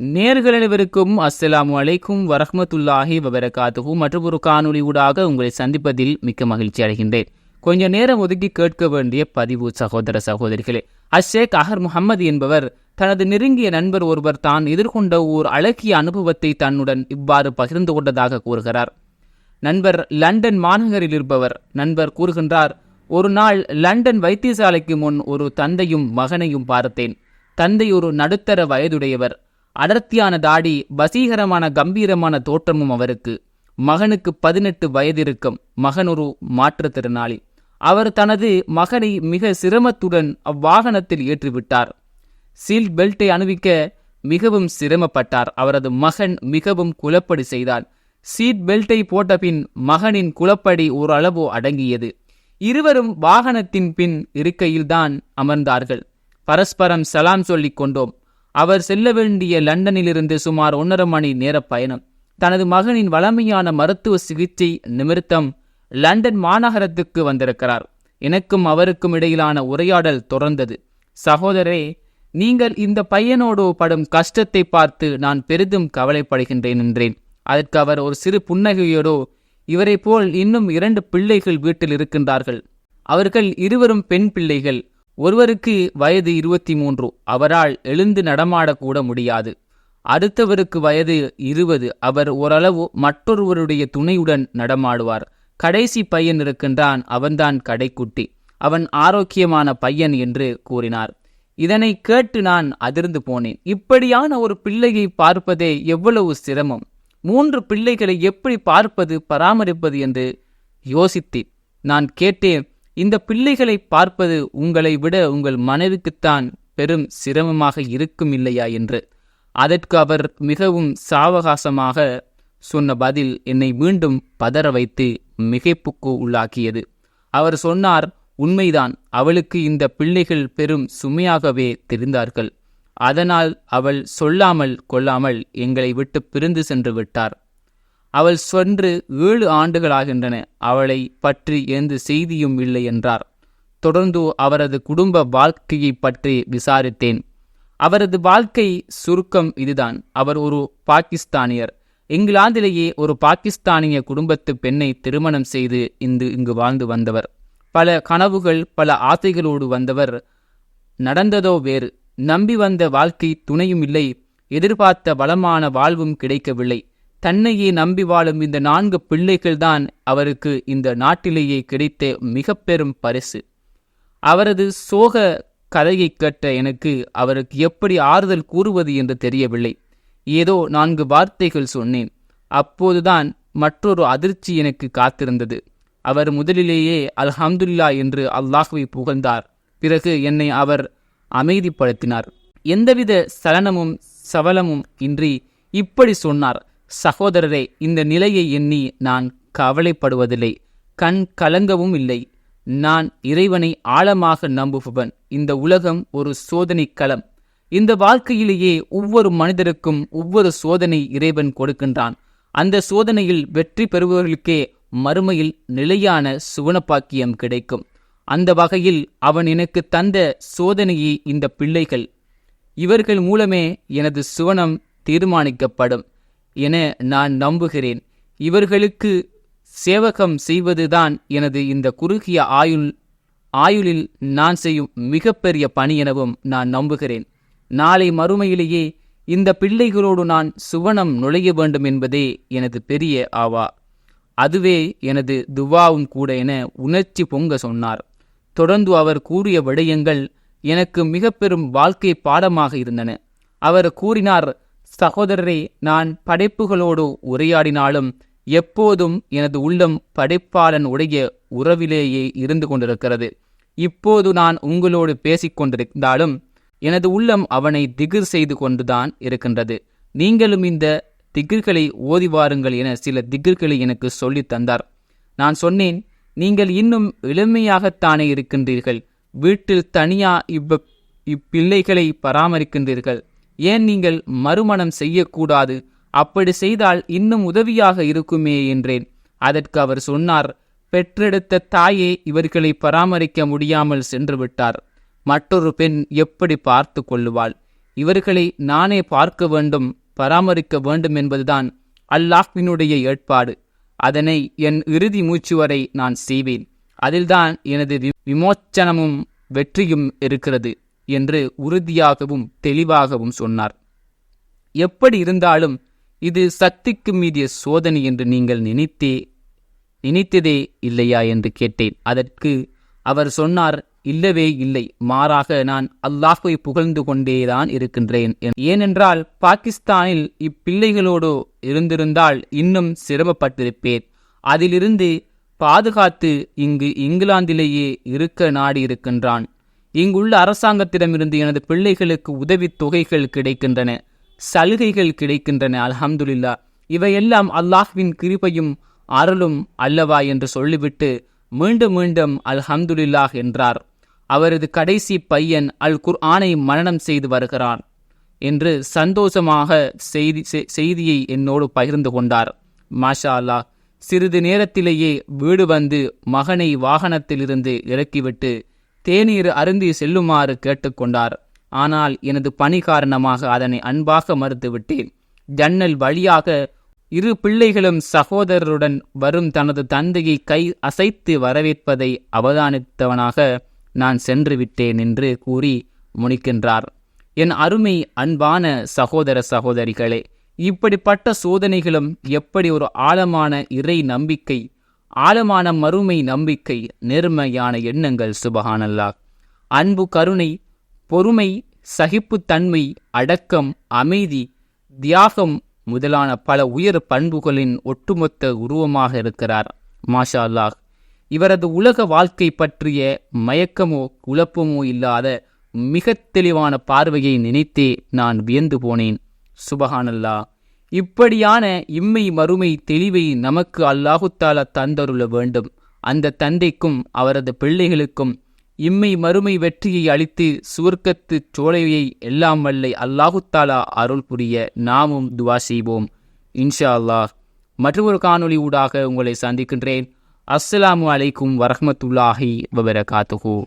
நேர்கள் அனைவருக்கும் அஸ்ஸலாமு அலைக்கும் வரஹமத்துல்லாஹி வபரகாத்துஹு. மற்றும் ஒரு காணொலி ஊடாக உங்களை சந்திப்பதில் மிக்க மகிழ்ச்சி அடைகின்றேன். கொஞ்ச நேரம் ஒதுக்கி கேட்க வேண்டிய பதிவு சகோதர சகோதரிகளே அஷேக் அஹர் முகமது என்பவர் தனது நெருங்கிய நண்பர் ஒருவர் தான் எதிர்கொண்ட ஓர் அழகிய அனுபவத்தை தன்னுடன் இவ்வாறு பகிர்ந்து கொண்டதாக கூறுகிறார். நண்பர் லண்டன் மாநகரில் இருப்பவர் நண்பர் கூறுகின்றார் ஒரு நாள் லண்டன் வைத்தியசாலைக்கு முன் ஒரு தந்தையும் மகனையும் பார்த்தேன். தந்தை ஒரு நடுத்தர வயதுடையவர். அடர்த்தியான தாடி வசீகரமான கம்பீரமான தோற்றமும் அவருக்கு. மகனுக்கு பதினெட்டு வயதிருக்கும் மகன் ஒரு மாற்றுத்திறனாளி. அவர் தனது மகனை மிக சிரமத்துடன் அவ்வாகனத்தில் ஏற்றிவிட்டார். சீல் பெல்ட்டை அணிவிக்க மிகவும் சிரமப்பட்டார். அவரது மகன் மிகவும் குலப்படி செய்தான் சீட் பெல்ட்டை போட்டபின் மகனின் குலப்படி ஓரளவு அடங்கியது. இருவரும் வாகனத்தின் பின் இருக்கையில்தான் அமர்ந்தார்கள். பரஸ்பரம் சலாம் சொல்லிக் கொண்டோம். அவர் செல்ல வேண்டிய லண்டனிலிருந்து சுமார் ஒன்றரை மணி நேர பயணம். தனது மகனின் வளமையான மருத்துவ சிகிச்சை நிமித்தம் லண்டன் மாநகரத்துக்கு வந்திருக்கிறார். எனக்கும் அவருக்கும் இடையிலான உரையாடல் தொடர்ந்தது. சகோதரே நீங்கள் இந்த பையனோடு படும் கஷ்டத்தை பார்த்து நான் பெரிதும் கவலைப்படுகின்றேன் என்றேன். அதற்கு அவர் ஒரு சிறு புன்னகையோடோ இவரை போல் இன்னும் இரண்டு பிள்ளைகள் வீட்டில் இருக்கின்றார்கள். அவர்கள் இருவரும் பெண் பிள்ளைகள். ஒருவருக்கு வயது இருபத்தி மூன்று அவரால் எழுந்து நடமாடக்கூட முடியாது. அடுத்தவருக்கு வயது இருபது அவர் ஓரளவு மற்றொருவருடைய துணையுடன் நடமாடுவார். கடைசி பையன் இருக்கின்றான் அவன்தான் கடைக்குட்டி. அவன் ஆரோக்கியமான பையன் என்று கூறினார். இதனை கேட்டு நான் அதிர்ந்து போனேன். இப்படியான ஒரு பிள்ளையை பார்ப்பதே எவ்வளவு சிரமம். மூன்று பிள்ளைகளை எப்படி பார்ப்பது பராமரிப்பது என்று யோசித்தேன். நான் கேட்டேன் இந்த பிள்ளைகளை பார்ப்பது உங்களை விட உங்கள் மனைவிக்குத்தான் பெரும் சிரமமாக இருக்கும் இல்லையா என்று. அதற்கு அவர் மிகவும் சாவகாசமாக சொன்ன பதில் என்னை மீண்டும் பதற வைத்து மிகைப்புக்கு உள்ளாக்கியது. அவர் சொன்னார் உண்மைதான் அவளுக்கு இந்த பிள்ளைகள் பெரும் சுமையாகவே தெரிந்தார்கள். அதனால் அவள் சொல்லாமல் கொள்ளாமல் எங்களை விட்டு பிரிந்து சென்று விட்டார். அவள் சென்று ஏழு ஆண்டுகளாகின்றன அவளை பற்றி எந்த செய்தியும் இல்லை என்றார். தொடர்ந்து அவரது குடும்ப வாழ்க்கையை பற்றி விசாரித்தேன். அவரது வாழ்க்கை சுருக்கம் இதுதான். அவர் ஒரு பாகிஸ்தானியர். இங்கிலாந்திலேயே ஒரு பாகிஸ்தானிய குடும்பத்து பெண்ணை திருமணம் செய்து இந்து இங்கு வாழ்ந்து வந்தவர். பல கனவுகள் பல ஆசைகளோடு வந்தவர். நடந்ததோ வேறு. நம்பி வந்த வாழ்க்கை துணையும் இல்லை. எதிர்பார்த்த வளமான வாழ்வும் கிடைக்கவில்லை. தன்னையே நம்பி வாழும் இந்த நான்கு பிள்ளைகள்தான் அவருக்கு இந்த நாட்டிலேயே கிடைத்த மிக பெரும் பரிசு. அவரது சோக கதையை கேட்ட எனக்கு அவருக்கு எப்படி ஆறுதல் கூறுவது என்று தெரியவில்லை. ஏதோ நான்கு வார்த்தைகள் சொன்னேன். அப்போதுதான் மற்றொரு அதிர்ச்சி எனக்கு காத்திருந்தது. அவர் முதலிலேயே அல்ஹம்துல்லா என்று அல்லாஹுவை புகழ்ந்தார். பிறகு என்னை அவர் அமைதிப்படுத்தினார். எந்தவித சலனமும் சவலமும் இன்றி இப்படி சொன்னார். சகோதரரே இந்த நிலையை எண்ணி நான் கவலைப்படுவதில்லை. கண் கலங்கவும் இல்லை. நான் இறைவனை ஆழமாக நம்புபவன். இந்த உலகம் ஒரு சோதனை களம். இந்த வாழ்க்கையிலேயே ஒவ்வொரு மனிதருக்கும் ஒவ்வொரு சோதனை இறைவன் கொடுக்கின்றான். அந்த சோதனையில் வெற்றி பெறுபவர்களுக்கே மறுமையில் நிலையான சுவனப்பாக்கியம் கிடைக்கும். அந்த வகையில் அவன் எனக்கு தந்த சோதனையே இந்த பிள்ளைகள். இவர்கள் மூலமே எனது சுவனம் தீர்மானிக்கப்படும். என நான் நம்புகிறேன். இவர்களுக்கு சேவகம் செய்வதுதான் எனது இந்த குறுகிய ஆயுள் ஆயுளில் நான் செய்யும் மிகப்பெரிய பணி எனவும் நான் நம்புகிறேன். நாளை மறுமையிலேயே இந்த பிள்ளைகளோடு நான் சுவனம் நுழைய வேண்டும் என்பதே எனது பெரிய ஆவா. அதுவே எனது துவாவும் கூட என உணர்ச்சி பொங்க சொன்னார். தொடர்ந்து அவர் கூறிய விடயங்கள் எனக்கு மிக பெரும் வாழ்க்கை பாடமாக இருந்தன. அவர் கூறினார் சகோதரரே நான் படைப்புகளோடு உரையாடினாலும் எப்போதும் எனது உள்ளம் படைப்பாளன் உடைய உறவிலேயே இருந்து கொண்டிருக்கிறது. இப்போது நான் உங்களோடு பேசிக் கொண்டிருந்தாலும் எனது உள்ளம் அவனை திகிர் செய்து கொண்டுதான் இருக்கின்றது. நீங்களும் இந்த திகிர்களை ஓதி வாருங்கள் என சில திகிர்களை எனக்கு சொல்லித் தந்தார். நான் சொன்னேன் நீங்கள் இன்னும் இளமையாகத்தானே இருக்கின்றீர்கள். வீட்டில் தனியா இவ்வ இப்பிள்ளைகளை பராமரிக்கின்றீர்கள். ஏன் நீங்கள் மறுமணம் செய்யக்கூடாது? அப்படி செய்தால் இன்னும் உதவியாக இருக்குமே என்றேன். அதற்கு அவர் சொன்னார் பெற்றெடுத்த தாயே இவர்களை பராமரிக்க முடியாமல் சென்று விட்டார். மற்றொரு பெண் எப்படி பார்த்து கொள்ளுவாள்? இவர்களை நானே பார்க்க வேண்டும் பராமரிக்க வேண்டும் என்பதுதான் அல்லாஹ்வினுடைய ஏற்பாடு. அதனை என் இறுதி மூச்சு வரை நான் செய்வேன். அதில்தான் எனது வி- விமோச்சனமும் வெற்றியும் இருக்கிறது. என்று உறுதியாகவும் தெளிவாகவும் சொன்னார். எப்படி இருந்தாலும் இது சக்திக்கு மீறிய சோதனை என்று நீங்கள் நினைத்தே நினைத்ததே இல்லையா? என்று கேட்டேன். அதற்கு அவர் சொன்னார் இல்லவே இல்லை. மாறாக நான் அல்லாஹ்வை புகழ்ந்து கொண்டேதான் இருக்கின்றேன். ஏனென்றால் பாகிஸ்தானில் இப்பிள்ளைகளோடு இருந்திருந்தால் இன்னும் சிரமப்பட்டிருப்பேன். அதிலிருந்து பாதுகாத்து இங்கு இங்கிலாந்திலேயே இருக்க நாடி இருக்கின்றான் இங்குள்ள அரசாங்கத்திடமிருந்து எனது பிள்ளைகளுக்கு உதவித் தொகைகள் கிடைக்கின்றன சலுகைகள் கிடைக்கின்றன அல்ஹம்துலில்லா. இவையெல்லாம் அல்லாஹ்வின் கிருபையும் அருளும் அல்லவா என்று சொல்லிவிட்டு மீண்டும் மீண்டும் அல்ஹம்துலில்லாஹ் என்றார். அவரது கடைசி பையன் அல் குர்ஆனை மரணம் செய்து வருகிறான் என்று சந்தோஷமாக செய்தி செ- செய்தியை என்னோடு பகிர்ந்து கொண்டார். மாஷா அல்லாஹ் சிறிது நேரத்திலேயே வீடு வந்து மகனை வாகனத்திலிருந்து இறக்கிவிட்டு தேநீர் அருந்தி செல்லுமாறு கேட்டுக்கொண்டார். ஆனால் எனது பணி காரணமாக அதனை அன்பாக மறுத்துவிட்டேன். ஜன்னல் வழியாக இரு பிள்ளைகளும் சகோதரருடன் வரும் தனது தந்தையை கை அசைத்து வரவேற்பதை அவதானித்தவனாக நான் சென்று விட்டேன் என்று கூறி முடிக்கின்றார் என் அருமை அன்பான சகோதர சகோதரிகளே இப்படிப்பட்ட சோதனைகளும் எப்படி ஒரு ஆழமான இறை நம்பிக்கை ஆழமான மறுமை நம்பிக்கை நேர்மையான எண்ணங்கள் சுபஹானல்லா அன்பு கருணை பொறுமை சகிப்புத்தன்மை அடக்கம் அமைதி தியாகம் முதலான பல உயர் பண்புகளின் ஒட்டுமொத்த உருவமாக இருக்கிறார். மாஷா அல்லாஹ் இவரது உலக வாழ்க்கை பற்றிய மயக்கமோ குழப்பமோ இல்லாத மிக தெளிவான பார்வையை நினைத்தே நான் வியந்து போனேன். சுபஹானல்லா இப்படியான இம்மை மறுமை தெளிவை நமக்கு அல்லாஹுத்தாலா தந்தருள வேண்டும். அந்த தந்தைக்கும் அவரது பிள்ளைகளுக்கும் இம்மை மறுமை வெற்றியை அளித்து சுவர்க்கத்து சோலையை எல்லாம் வல்லை அல்லாஹுத்தாலா அருள் புரிய நாமும் துவா செய்வோம். இன்ஷா அல்லாஹ். மற்றொரு காணொளி ஊடாக உங்களை சந்திக்கின்றேன். அஸ்ஸலாமு அலைக்கும் வரஹமத்துல்லாஹி வபரகாத்துஹு.